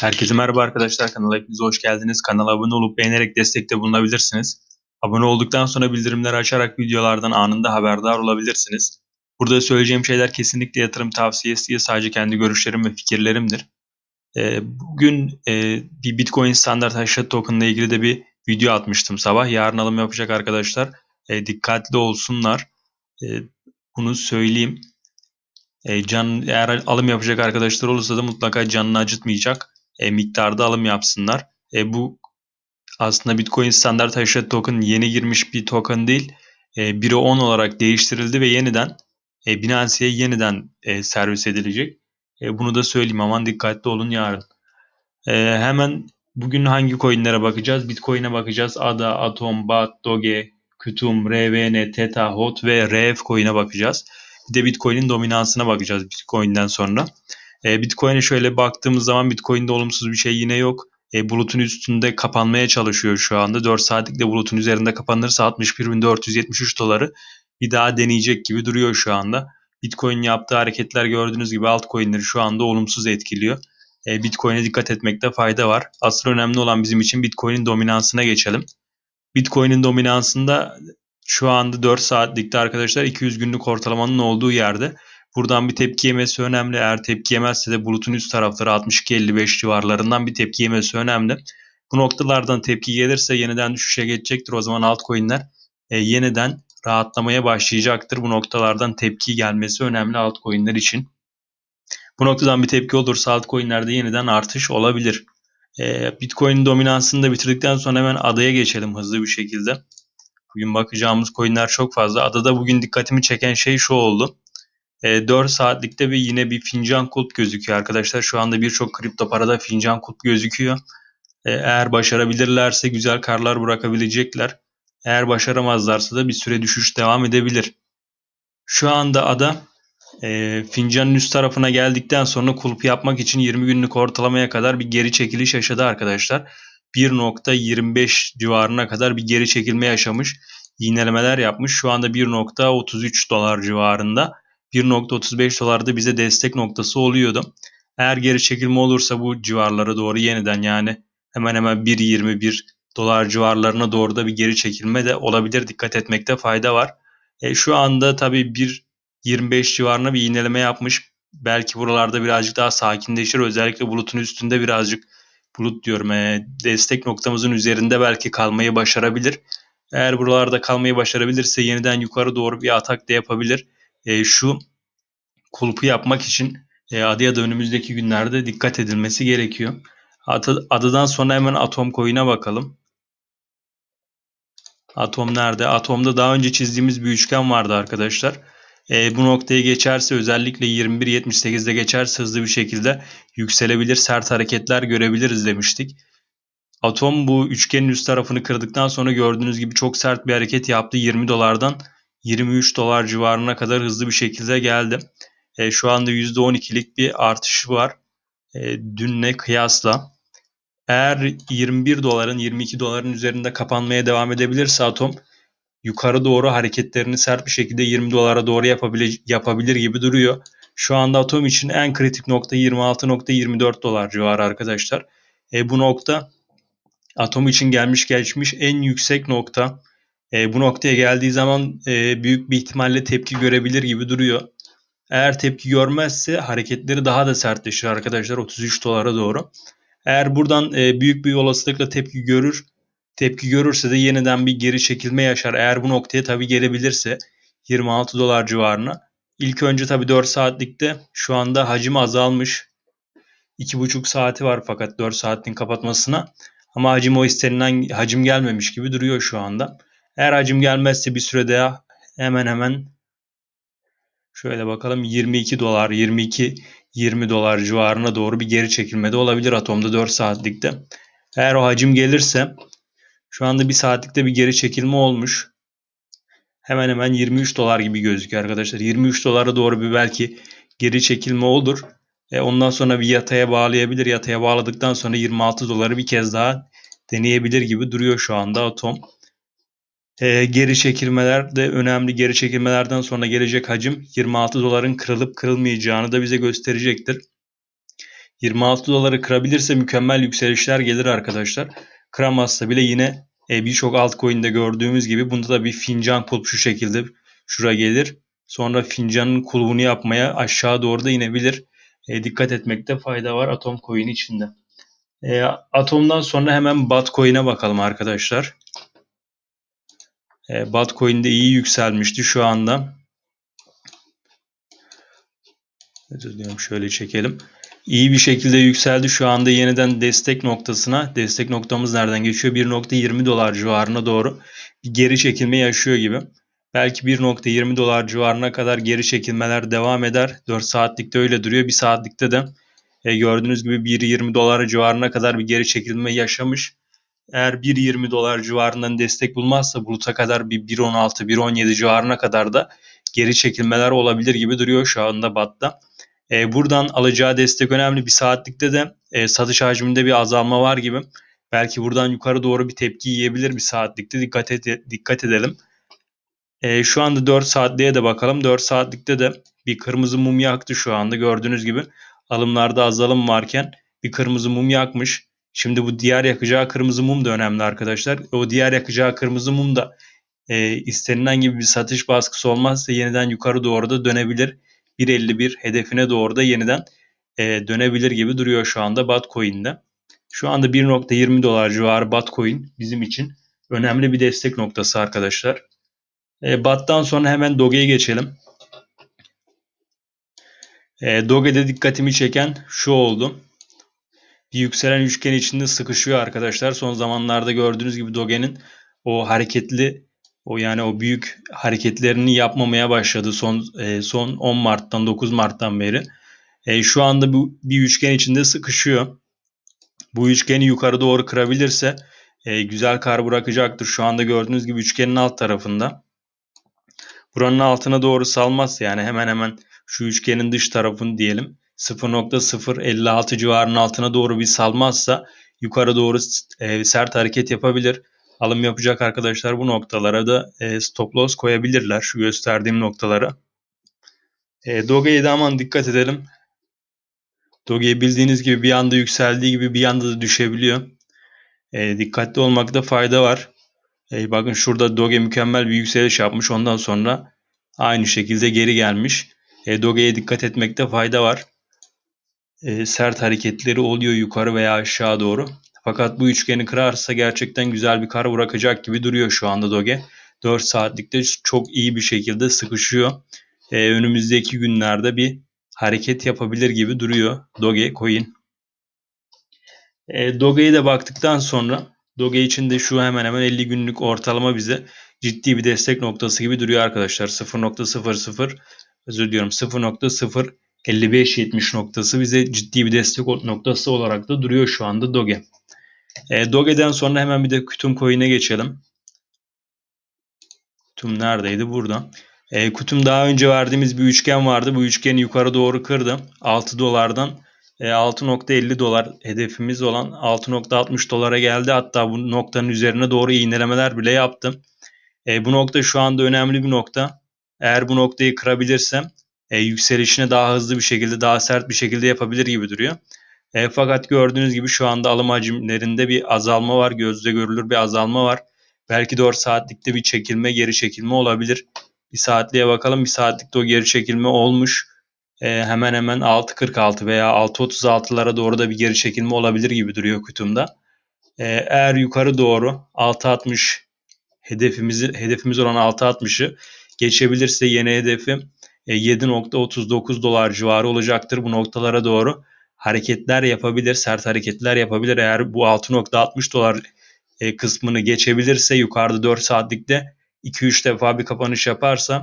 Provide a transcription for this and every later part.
Herkese merhaba arkadaşlar kanala hepiniz hoş geldiniz. Kanala abone olup beğenerek destekte bulunabilirsiniz. Abone olduktan sonra bildirimleri açarak videolardan anında haberdar olabilirsiniz. Burada söyleyeceğim şeyler kesinlikle yatırım tavsiyesi değil sadece kendi görüşlerim ve fikirlerimdir. Ee, bugün e, bir Bitcoin standart haşet token ile ilgili de bir video atmıştım sabah. Yarın alım yapacak arkadaşlar e, dikkatli olsunlar. E, bunu söyleyeyim. Can eğer alım yapacak arkadaşlar olursa da mutlaka canını acıtmayacak e, miktarda alım yapsınlar. E, bu aslında Bitcoin standart haşet token yeni girmiş bir token değil. E, 1'e 10 olarak değiştirildi ve yeniden e, Binance'ye yeniden e, servis edilecek. E, bunu da söyleyeyim aman dikkatli olun yarın. E, hemen bugün hangi coinlere bakacağız? Bitcoin'e bakacağız. ADA, Atom, BAT, Doge, Kutum, RVN, Theta, HOT ve RF coin'e bakacağız. Bir de Bitcoin'in dominansına bakacağız Bitcoin'den sonra. E, Bitcoin'e şöyle baktığımız zaman Bitcoin'de olumsuz bir şey yine yok. E, bulutun üstünde kapanmaya çalışıyor şu anda. 4 saatlik de bulutun üzerinde kapanırsa 61.473 doları bir daha deneyecek gibi duruyor şu anda. Bitcoin yaptığı hareketler gördüğünüz gibi altcoin'leri şu anda olumsuz etkiliyor. E, Bitcoin'e dikkat etmekte fayda var. Asıl önemli olan bizim için Bitcoin'in dominansına geçelim. Bitcoin'in dominansında şu anda 4 saatlikte arkadaşlar 200 günlük ortalamanın olduğu yerde. Buradan bir tepki yemesi önemli. Eğer tepki yemezse de bulutun üst tarafları 62-55 civarlarından bir tepki yemesi önemli. Bu noktalardan tepki gelirse yeniden düşüşe geçecektir. O zaman altcoin'ler e, yeniden rahatlamaya başlayacaktır. Bu noktalardan tepki gelmesi önemli altcoin'ler için. Bu noktadan bir tepki olursa altcoin'lerde yeniden artış olabilir. E, Bitcoin dominansını da bitirdikten sonra hemen adaya geçelim hızlı bir şekilde. Bugün bakacağımız coin'ler çok fazla. Adada bugün dikkatimi çeken şey şu oldu. E, 4 saatlikte bir yine bir fincan kulp gözüküyor arkadaşlar. Şu anda birçok kripto parada fincan kulp gözüküyor. E, eğer başarabilirlerse güzel karlar bırakabilecekler. Eğer başaramazlarsa da bir süre düşüş devam edebilir. Şu anda ada e, fincanın üst tarafına geldikten sonra kulp yapmak için 20 günlük ortalamaya kadar bir geri çekiliş yaşadı arkadaşlar. 1.25 civarına kadar bir geri çekilme yaşamış. İğnelemeler yapmış. Şu anda 1.33 dolar civarında. 1.35 dolarda bize destek noktası oluyordu. Eğer geri çekilme olursa bu civarlara doğru yeniden yani hemen hemen 1.21 dolar civarlarına doğru da bir geri çekilme de olabilir. Dikkat etmekte fayda var. E, şu anda tabii 1.25 civarına bir iğneleme yapmış. Belki buralarda birazcık daha sakinleşir. Özellikle bulutun üstünde birazcık bulut diyorum e, destek noktamızın üzerinde belki kalmayı başarabilir. Eğer buralarda kalmayı başarabilirse yeniden yukarı doğru bir atak da yapabilir e, şu kulpu yapmak için e, adıya da önümüzdeki günlerde dikkat edilmesi gerekiyor. Adı, adıdan sonra hemen Atom Coin'e bakalım. Atom nerede? Atom'da daha önce çizdiğimiz bir üçgen vardı arkadaşlar. E, bu noktayı geçerse özellikle 21.78'de geçerse hızlı bir şekilde yükselebilir, sert hareketler görebiliriz demiştik. Atom bu üçgenin üst tarafını kırdıktan sonra gördüğünüz gibi çok sert bir hareket yaptı. 20 dolardan 23 dolar civarına kadar hızlı bir şekilde geldi. E, şu anda %12'lik bir artışı var. E, dünle kıyasla. Eğer 21 doların 22 doların üzerinde kapanmaya devam edebilirse atom yukarı doğru hareketlerini sert bir şekilde 20 dolara doğru yapabilir, yapabilir gibi duruyor. Şu anda atom için en kritik nokta 26.24 dolar civarı arkadaşlar. E, bu nokta atom için gelmiş geçmiş en yüksek nokta. E, bu noktaya geldiği zaman e, büyük bir ihtimalle tepki görebilir gibi duruyor. Eğer tepki görmezse hareketleri daha da sertleşir arkadaşlar 33 dolara doğru. Eğer buradan e, büyük bir olasılıkla tepki görür, tepki görürse de yeniden bir geri çekilme yaşar. Eğer bu noktaya tabii gelebilirse 26 dolar civarına. İlk önce tabii 4 saatlikte şu anda hacim azalmış. 2,5 saati var fakat 4 saatin kapatmasına. Ama hacim o istenilen hacim gelmemiş gibi duruyor şu anda. Eğer hacim gelmezse bir süre daha hemen hemen şöyle bakalım 22 dolar 22 20 dolar civarına doğru bir geri çekilme de olabilir atomda 4 saatlikte. Eğer o hacim gelirse şu anda bir saatlikte bir geri çekilme olmuş. Hemen hemen 23 dolar gibi gözüküyor arkadaşlar. 23 dolara doğru bir belki geri çekilme olur. E ondan sonra bir yataya bağlayabilir. Yataya bağladıktan sonra 26 doları bir kez daha deneyebilir gibi duruyor şu anda atom. E, geri çekilmeler de önemli. Geri çekilmelerden sonra gelecek hacim 26 doların kırılıp kırılmayacağını da bize gösterecektir. 26 doları kırabilirse mükemmel yükselişler gelir arkadaşlar. Kıramazsa bile yine e, birçok altcoin'de gördüğümüz gibi bunda da bir fincan kulp şu şekilde şura gelir. Sonra fincanın kulbunu yapmaya aşağı doğru da inebilir. E, dikkat etmekte fayda var Atom coin içinde. E, Atom'dan sonra hemen Batcoin'e bakalım arkadaşlar. E, Batcoin de iyi yükselmişti şu anda. Özür diliyorum şöyle çekelim. İyi bir şekilde yükseldi. Şu anda yeniden destek noktasına. Destek noktamız nereden geçiyor? 1.20 dolar civarına doğru bir geri çekilme yaşıyor gibi. Belki 1.20 dolar civarına kadar geri çekilmeler devam eder. 4 saatlikte öyle duruyor. 1 saatlikte de e, gördüğünüz gibi 1.20 dolar civarına kadar bir geri çekilme yaşamış. Eğer 1.20 dolar civarından destek bulmazsa buluta kadar bir 1.16, 1.17 civarına kadar da geri çekilmeler olabilir gibi duruyor şu anda BAT'ta. E, buradan alacağı destek önemli. Bir saatlikte de e, satış hacminde bir azalma var gibi. Belki buradan yukarı doğru bir tepki yiyebilir bir saatlikte. Dikkat, et, dikkat edelim. E, şu anda 4 saatliğe de bakalım. 4 saatlikte de bir kırmızı mum yaktı şu anda. Gördüğünüz gibi alımlarda azalım varken bir kırmızı mum yakmış. Şimdi bu diğer yakacağı kırmızı mum da önemli arkadaşlar. O diğer yakacağı kırmızı mum da e, istenilen gibi bir satış baskısı olmazsa yeniden yukarı doğru da dönebilir. 1.51 hedefine doğru da yeniden e, dönebilir gibi duruyor şu anda Batcoin'de. Şu anda 1.20 dolar civarı Batcoin bizim için önemli bir destek noktası arkadaşlar. E, Bat'tan sonra hemen Doge'ye geçelim. E, Doge'de dikkatimi çeken şu oldu. Yükselen üçgen içinde sıkışıyor arkadaşlar. Son zamanlarda gördüğünüz gibi Doge'nin o hareketli o yani o büyük hareketlerini yapmamaya başladı son e, son 10 Mart'tan 9 Mart'tan beri. E, şu anda bu bir üçgen içinde sıkışıyor. Bu üçgeni yukarı doğru kırabilirse e, güzel kar bırakacaktır. Şu anda gördüğünüz gibi üçgenin alt tarafında. Buranın altına doğru salmazsa yani hemen hemen şu üçgenin dış tarafını diyelim 0.056 civarının altına doğru bir salmazsa yukarı doğru e, sert hareket yapabilir alım yapacak arkadaşlar bu noktalara da e, stop loss koyabilirler şu gösterdiğim noktalara. E, Doge'ye de aman dikkat edelim. Doge bildiğiniz gibi bir anda yükseldiği gibi bir anda da düşebiliyor. E, dikkatli olmakta fayda var. E, bakın şurada Doge mükemmel bir yükseliş yapmış. Ondan sonra aynı şekilde geri gelmiş. E, Doge'ye dikkat etmekte fayda var. E, sert hareketleri oluyor yukarı veya aşağı doğru. Fakat bu üçgeni kırarsa gerçekten güzel bir kar bırakacak gibi duruyor şu anda Doge. 4 saatlikte çok iyi bir şekilde sıkışıyor. Ee, önümüzdeki günlerde bir hareket yapabilir gibi duruyor Doge coin. E, Doge'ye de baktıktan sonra Doge için de şu hemen hemen 50 günlük ortalama bize ciddi bir destek noktası gibi duruyor arkadaşlar. 0.00 özür diliyorum 0.05570 noktası bize ciddi bir destek noktası olarak da duruyor şu anda Doge. E, Doge'den sonra hemen bir de Kutum Coin'e geçelim. Kutum neredeydi? Burada. E, Kutum daha önce verdiğimiz bir üçgen vardı. Bu üçgeni yukarı doğru kırdım. 6 dolardan e, 6.50 dolar hedefimiz olan 6.60 dolara geldi. Hatta bu noktanın üzerine doğru iğnelemeler bile yaptım. E, bu nokta şu anda önemli bir nokta. Eğer bu noktayı kırabilirsem e, yükselişine daha hızlı bir şekilde, daha sert bir şekilde yapabilir gibi duruyor. E, fakat gördüğünüz gibi şu anda alım hacimlerinde bir azalma var. Gözle görülür bir azalma var. Belki 4 saatlikte bir çekilme, geri çekilme olabilir. Bir saatliğe bakalım. Bir saatlikte o geri çekilme olmuş. E, hemen hemen 6.46 veya 6.36'lara doğru da bir geri çekilme olabilir gibi duruyor kutumda. E, eğer yukarı doğru 6.60 hedefimizi hedefimiz olan 6.60'ı geçebilirse yeni hedefim 7.39 dolar civarı olacaktır bu noktalara doğru hareketler yapabilir, sert hareketler yapabilir. Eğer bu 6.60 dolar e, kısmını geçebilirse yukarıda 4 saatlikte 2-3 defa bir kapanış yaparsa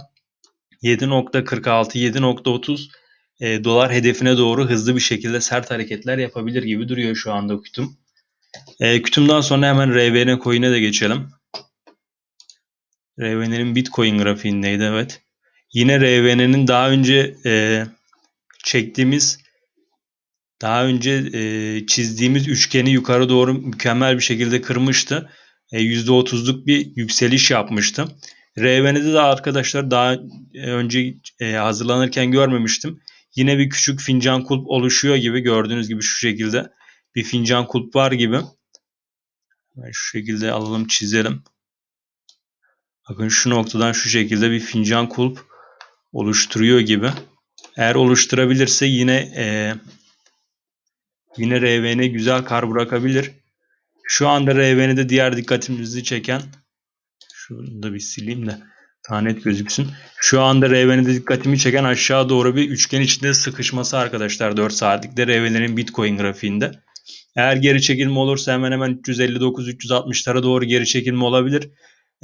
7.46, 7.30 e, dolar hedefine doğru hızlı bir şekilde sert hareketler yapabilir gibi duruyor şu anda kütüm. E, kütümden sonra hemen RVN coin'e de geçelim. RVN'nin Bitcoin grafiğindeydi evet. Yine RVN'nin daha önce e, çektiğimiz daha önce e, çizdiğimiz üçgeni yukarı doğru mükemmel bir şekilde kırmıştı. E, %30'luk bir yükseliş yapmıştı. RVN'de de arkadaşlar daha önce e, hazırlanırken görmemiştim. yine bir küçük fincan kulp oluşuyor gibi gördüğünüz gibi şu şekilde bir fincan kulp var gibi. Şu şekilde alalım çizelim. Bakın şu noktadan şu şekilde bir fincan kulp oluşturuyor gibi. Eğer oluşturabilirse yine e, yine RVN güzel kar bırakabilir. Şu anda RVN'de diğer dikkatimizi çeken şunu da bir sileyim de daha net gözüksün. Şu anda RVN'de dikkatimi çeken aşağı doğru bir üçgen içinde sıkışması arkadaşlar 4 saatlikte RVN'in Bitcoin grafiğinde. Eğer geri çekilme olursa hemen hemen 359-360'lara doğru geri çekilme olabilir.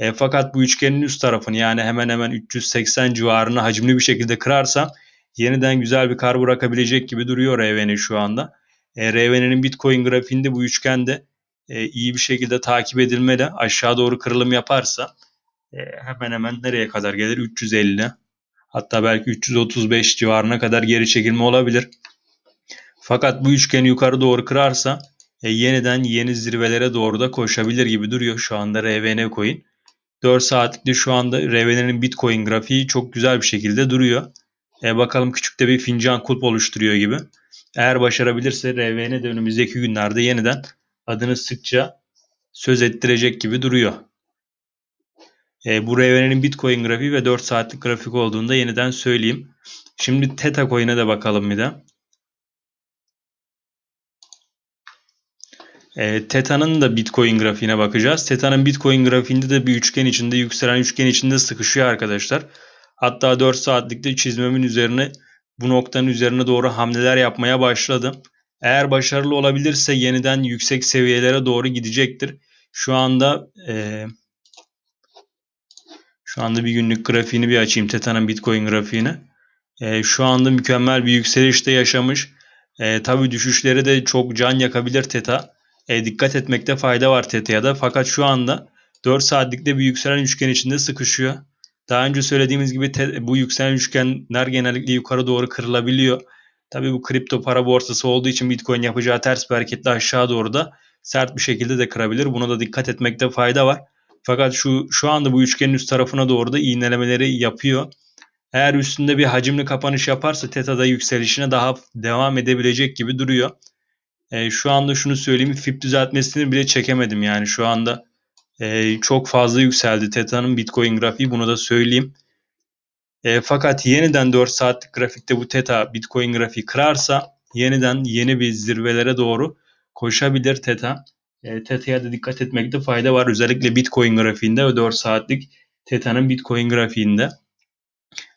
E, fakat bu üçgenin üst tarafını yani hemen hemen 380 civarını hacimli bir şekilde kırarsam yeniden güzel bir kar bırakabilecek gibi duruyor RVN şu anda. E, RVN'in Bitcoin grafiğinde bu üçgende e, iyi bir şekilde takip edilmeli. Aşağı doğru kırılım yaparsa e, hemen hemen nereye kadar gelir? 350 hatta belki 335 civarına kadar geri çekilme olabilir. Fakat bu üçgeni yukarı doğru kırarsa e, yeniden yeni zirvelere doğru da koşabilir gibi duruyor şu anda RVN coin. 4 saatlikte şu anda RVN'in Bitcoin grafiği çok güzel bir şekilde duruyor. E, bakalım küçük de bir fincan kulp oluşturuyor gibi. Eğer başarabilirse RVN de önümüzdeki günlerde yeniden adını sıkça söz ettirecek gibi duruyor. E, bu RVN'in Bitcoin grafiği ve 4 saatlik grafik olduğunda yeniden söyleyeyim. Şimdi Theta Coin'e de bakalım bir de. E, Teta'nın da Bitcoin grafiğine bakacağız. Teta'nın Bitcoin grafiğinde de bir üçgen içinde, yükselen üçgen içinde sıkışıyor arkadaşlar. Hatta 4 saatlikte çizmemin üzerine bu noktanın üzerine doğru hamleler yapmaya başladım. Eğer başarılı olabilirse yeniden yüksek seviyelere doğru gidecektir. Şu anda e, şu anda bir günlük grafiğini bir açayım. Teta'nın Bitcoin grafiğini. E, şu anda mükemmel bir yükselişte yaşamış. E, tabii düşüşleri de çok can yakabilir Teta. E, dikkat etmekte fayda var Teta'ya da. Fakat şu anda 4 saatlikte bir yükselen üçgen içinde sıkışıyor. Daha önce söylediğimiz gibi te, bu yükselen üçgenler genellikle yukarı doğru kırılabiliyor. Tabii bu kripto para borsası olduğu için Bitcoin yapacağı ters bir hareketle aşağı doğru da sert bir şekilde de kırabilir. Buna da dikkat etmekte fayda var. Fakat şu şu anda bu üçgenin üst tarafına doğru da iğnelemeleri yapıyor. Eğer üstünde bir hacimli kapanış yaparsa Teta'da yükselişine daha devam edebilecek gibi duruyor. E, şu anda şunu söyleyeyim FIP düzeltmesini bile çekemedim yani şu anda e, çok fazla yükseldi Teta'nın Bitcoin grafiği bunu da söyleyeyim. E, fakat yeniden 4 saatlik grafikte bu Teta Bitcoin grafiği kırarsa yeniden yeni bir zirvelere doğru koşabilir Teta. E, Teta'ya da dikkat etmekte fayda var. Özellikle Bitcoin grafiğinde ve 4 saatlik Teta'nın Bitcoin grafiğinde.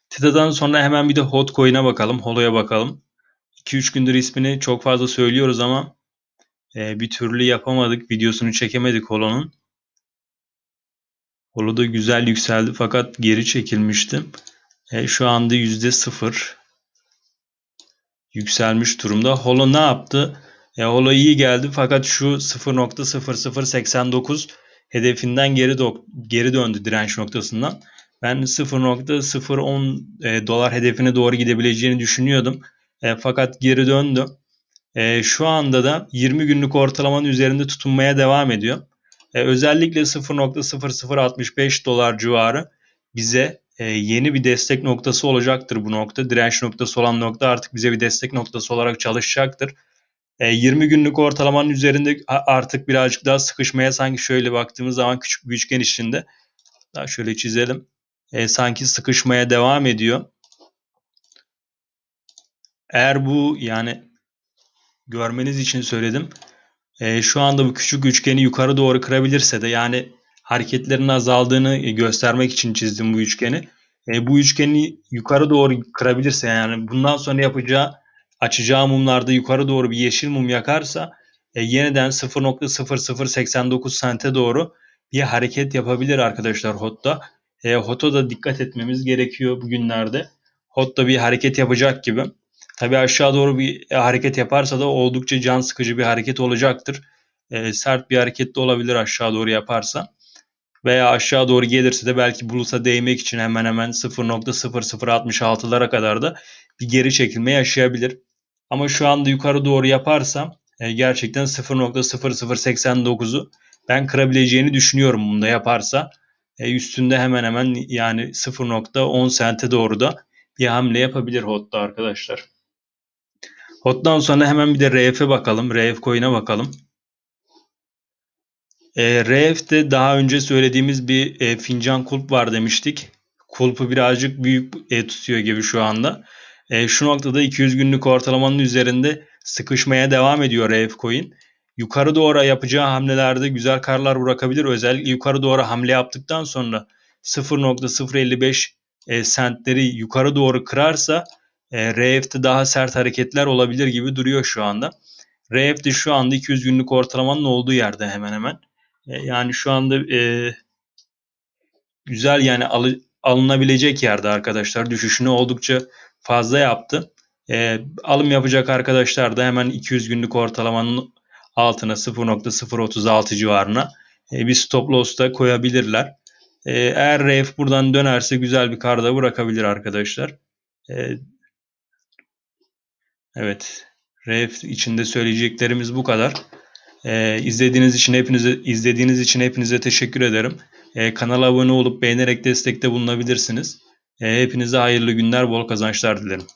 Teta'dan sonra hemen bir de Hotcoin'e bakalım. Holo'ya bakalım. 2-3 gündür ismini çok fazla söylüyoruz ama e, bir türlü yapamadık. Videosunu çekemedik Holo'nun. Holo da güzel yükseldi fakat geri çekilmişti. E, şu anda %0 yükselmiş durumda. Holo ne yaptı? E, Holo iyi geldi fakat şu 0.0089 hedefinden geri, geri döndü direnç noktasından. Ben 0.010 e, dolar hedefine doğru gidebileceğini düşünüyordum. E, fakat geri döndü. E, şu anda da 20 günlük ortalamanın üzerinde tutunmaya devam ediyor. E, özellikle 0.0065 dolar civarı bize e, yeni bir destek noktası olacaktır bu nokta. Direnç noktası olan nokta artık bize bir destek noktası olarak çalışacaktır. E, 20 günlük ortalamanın üzerinde artık birazcık daha sıkışmaya sanki şöyle baktığımız zaman küçük bir üçgen içinde daha şöyle çizelim. E, sanki sıkışmaya devam ediyor. Eğer bu yani görmeniz için söyledim. E, şu anda bu küçük üçgeni yukarı doğru kırabilirse de yani hareketlerin azaldığını göstermek için çizdim bu üçgeni. E, bu üçgeni yukarı doğru kırabilirse yani bundan sonra yapacağı açacağı mumlarda yukarı doğru bir yeşil mum yakarsa e, yeniden 0.0089 sente doğru bir hareket yapabilir arkadaşlar HOT'ta. E, HOT'a da dikkat etmemiz gerekiyor bugünlerde. HOT'ta bir hareket yapacak gibi. Tabii aşağı doğru bir hareket yaparsa da oldukça can sıkıcı bir hareket olacaktır. E, sert bir hareket de olabilir aşağı doğru yaparsa. Veya aşağı doğru gelirse de belki buluta değmek için hemen hemen 0.0066'lara kadar da bir geri çekilme yaşayabilir. Ama şu anda yukarı doğru yaparsam e, gerçekten 0.0089'u ben kırabileceğini düşünüyorum bunda yaparsa. E, üstünde hemen hemen yani 0.10 sente doğru da bir hamle yapabilir HOT'ta arkadaşlar. HOT'tan sonra hemen bir de RF'e bakalım. RF coin'e bakalım. E, RF'de daha önce söylediğimiz bir e, fincan kulp var demiştik. Kulpu birazcık büyük e, tutuyor gibi şu anda. E, şu noktada 200 günlük ortalamanın üzerinde sıkışmaya devam ediyor RF coin. Yukarı doğru yapacağı hamlelerde güzel karlar bırakabilir. Özellikle yukarı doğru hamle yaptıktan sonra 0.055 e, sentleri yukarı doğru kırarsa e, RF'de daha sert hareketler olabilir gibi duruyor şu anda. RF'de şu anda 200 günlük ortalamanın olduğu yerde hemen hemen. E, yani şu anda e, güzel yani alı, alınabilecek yerde arkadaşlar. Düşüşünü oldukça fazla yaptı. E, alım yapacak arkadaşlar da hemen 200 günlük ortalamanın altına 0.036 civarına e, bir stop loss da koyabilirler. E, eğer RF buradan dönerse güzel bir karda bırakabilir arkadaşlar. E, evet. RF içinde söyleyeceklerimiz bu kadar. Ee, izlediğiniz için hepinize izlediğiniz için hepinize teşekkür ederim. Ee, kanala abone olup beğenerek destekte bulunabilirsiniz. Ee, hepinize hayırlı günler, bol kazançlar dilerim.